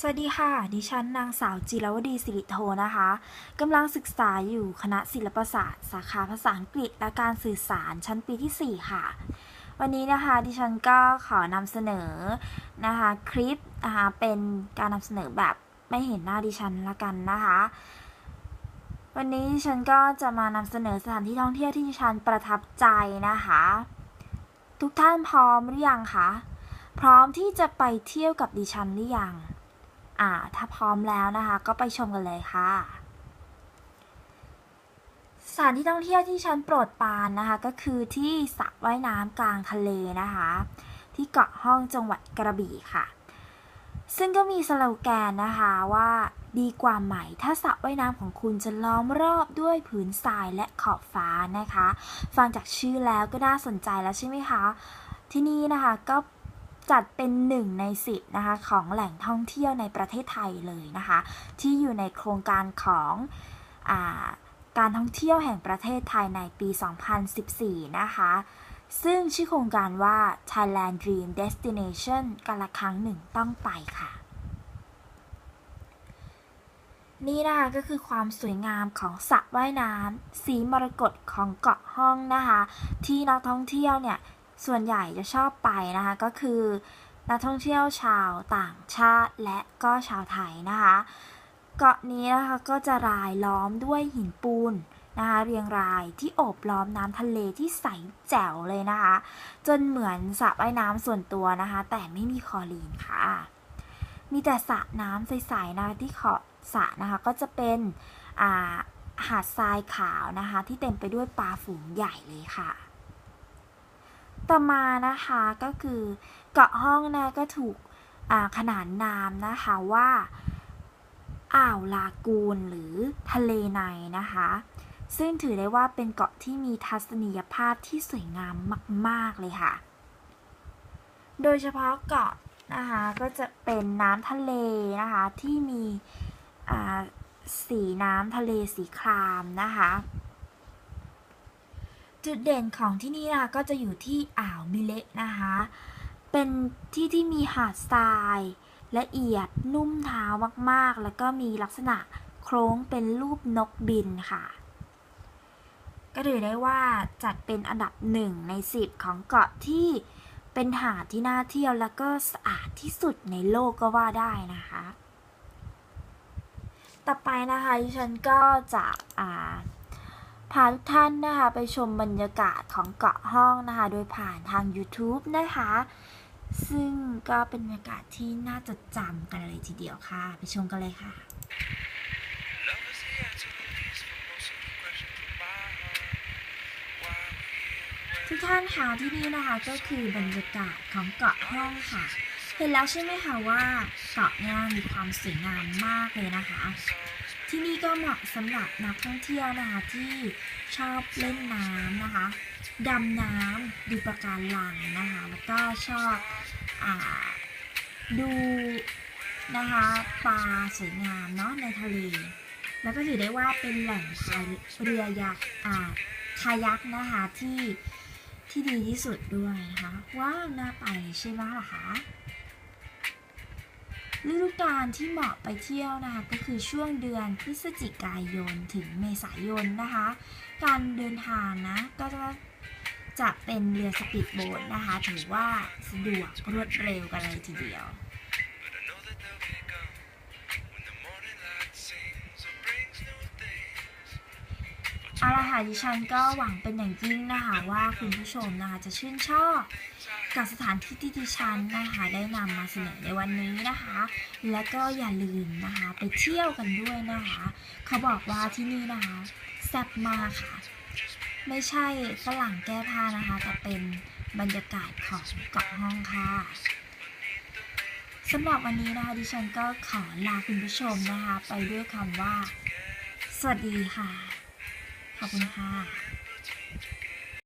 สวัสดีค่ะ ดิฉันนางสาวจิรวดีสิริโทนะคะกำลังศึกษาอยู่คณะศิลปศาสตร์ สาขาภาษาอังกฤษและการสื่อสารชั้นปีที่ 4 ค่ะ วันนี้นะคะดิฉันก็ขอนำเสนอนะคะคลิปนะคะเป็นการนำเสนอแบบไม่เห็นหน้าดิฉันละกันนะคะ วันนี้ดิฉันก็จะมานำเสนอสถานที่ท่องเที่ยวที่ดิฉันประทับใจนะคะ ทุกท่านพร้อมหรือยังคะพร้อมที่จะไปเที่ยวกับดิฉันหรือยัง อ่า ถ้าพร้อมแล้วนะคะ ก็ไปชมกันเลยค่ะสถานที่ท่องเที่ยวที่ฉันโปรดปานนะคะ ก็คือที่สระว่ายน้ำกลางทะเลนะคะ ที่เกาะห้องจังหวัดกระบี่ค่ะ ซึ่งก็มีสโลแกนนะคะว่าดีกว่าใหม่ ถ้าสระว่ายน้ำของคุณจะล้อมรอบด้วยผืนทรายและขอบฟ้านะคะ ฟังจากชื่อแล้วก็น่าสนใจแล้วใช่ไหมคะ ที่นี่นะคะก็ จัดเป็นหนึ่งในสิบนะคะของแหล่งท่องเที่ยวในประเทศไทยเลยนะคะ ที่อยู่ในโครงการของอาการท่องเที่ยวแห่งประเทศไทยในปี 2014 นะคะ ซึ่งชื่อโครงการว่า Thailand Dream Destination กันละครั้งหนึ่งต้องไปค่ะ นี่นะคะก็คือความสวยงามของสระว่ายน้ำสีมรกตของเกาะห้องนะคะ ที่นักท่องเที่ยวเนี่ย ส่วนใหญ่จะชอบไปนะคะ ก็คือนักท่องเที่ยวชาวต่างชาติและก็ชาวไทยนะคะ เกาะนี้นะคะก็จะรายล้อมด้วยหินปูนนะคะเรียงรายที่โอบล้อมน้ำทะเลที่ใสแจ๋วเลยนะคะ จนเหมือนสระว่ายน้ำส่วนตัวนะคะ แต่ไม่มีคลอรีนค่ะ มีแต่สระน้ำใสๆนะคะที่ขอบสระนะคะก็จะเป็นหาดทรายขาวนะคะ ที่เต็มไปด้วยปลาฝูงใหญ่เลยค่ะ ต่อมานะคะก็คือเกาะห้องนะก็ถูกขนานนามนะคะว่าอ่าวลากูนหรือทะเลในนะคะ ซึ่งถือได้ว่าเป็นเกาะที่มีทัศนียภาพที่สวยงามมาก ๆ เลยค่ะ โดยเฉพาะเกาะนะคะก็จะเป็นน้ำทะเลนะคะที่มีสีน้ำทะเลสีครามนะคะ จุดเด่นของที่นี่นะคะก็จะอยู่ที่อ่าวมิเละนะคะ เป็นที่ที่มีหาดทรายละเอียดนุ่มเท้ามากๆ แล้วก็มีลักษณะโค้งเป็นรูปนกบินค่ะ ก็ถือได้ว่าจัดเป็นอันดับหนึ่งในสิบของเกาะที่เป็นหาดที่น่าเที่ยวแล้วก็สะอาดที่สุดในโลกก็ว่าได้นะคะ ต่อไปนะคะดิฉันก็จะอ่า พาทุกท่านนะคะไปชมบรรยากาศของเกาะห้องนะคะ โดยผ่านทาง YouTube นะคะ ซึ่งก็เป็นบรรยากาศที่น่าจดจำกันเลยทีเดียวค่ะ ไปชมกันเลยค่ะทุกท่านคะที่นี่นะคะก็คือบรรยากาศของเกาะห้องค่ะ เห็นแล้วใช่ไหมคะว่าเกาะเนี่ยมีความสวยงามมากเลยนะคะ ที่นี่ก็เหมาะสำหรับนักท่องเที่ยวนะคะที่ชอบเล่นน้ำนะคะดำน้ำดูปะการังนะคะแล้วก็ชอบอดูนะคะปลาสวยงามเนาะในทะเล แล้วก็ถือได้ว่าเป็นแหล่งพายเรือยักษ์คายักนะคะที่ที่ดีที่สุดด้วยนะคะว้าวน่าไปใช่ไหมล่ะคะ ฤดูกาลที่เหมาะไปเที่ยวนะคะก็คือช่วงเดือนพฤศจิกายนถึงเมษายนนะคะ การเดินทางนะก็จะจะเป็นเรือสปีดโบ๊ทนะคะ ถือว่าสะดวกรวดเร็วกันเลยทีเดียวเอาละค่ะดิฉันก็หวังเป็นอย่างยิ่งนะคะว่าคุณผู้ชมนะคะจะชื่นชอบ กับสถานที่ที่ดิฉันนะคะได้นำมาเสนอในวันนี้นะคะ และก็อย่าลืมนะคะ ไปเที่ยวกันด้วยนะคะ เขาบอกว่าที่นี่นะคะแซ่บมากค่ะ ไม่ใช่ฝรั่งแก้ผ้านะคะ แต่เป็นบรรยากาศของเกาะห้องค่ะสำหรับวันนี้นะคะดิฉันก็ขอลาคุณผู้ชมนะคะ ไปด้วยคำว่า สวัสดีค่ะ ขอบคุณค่ะ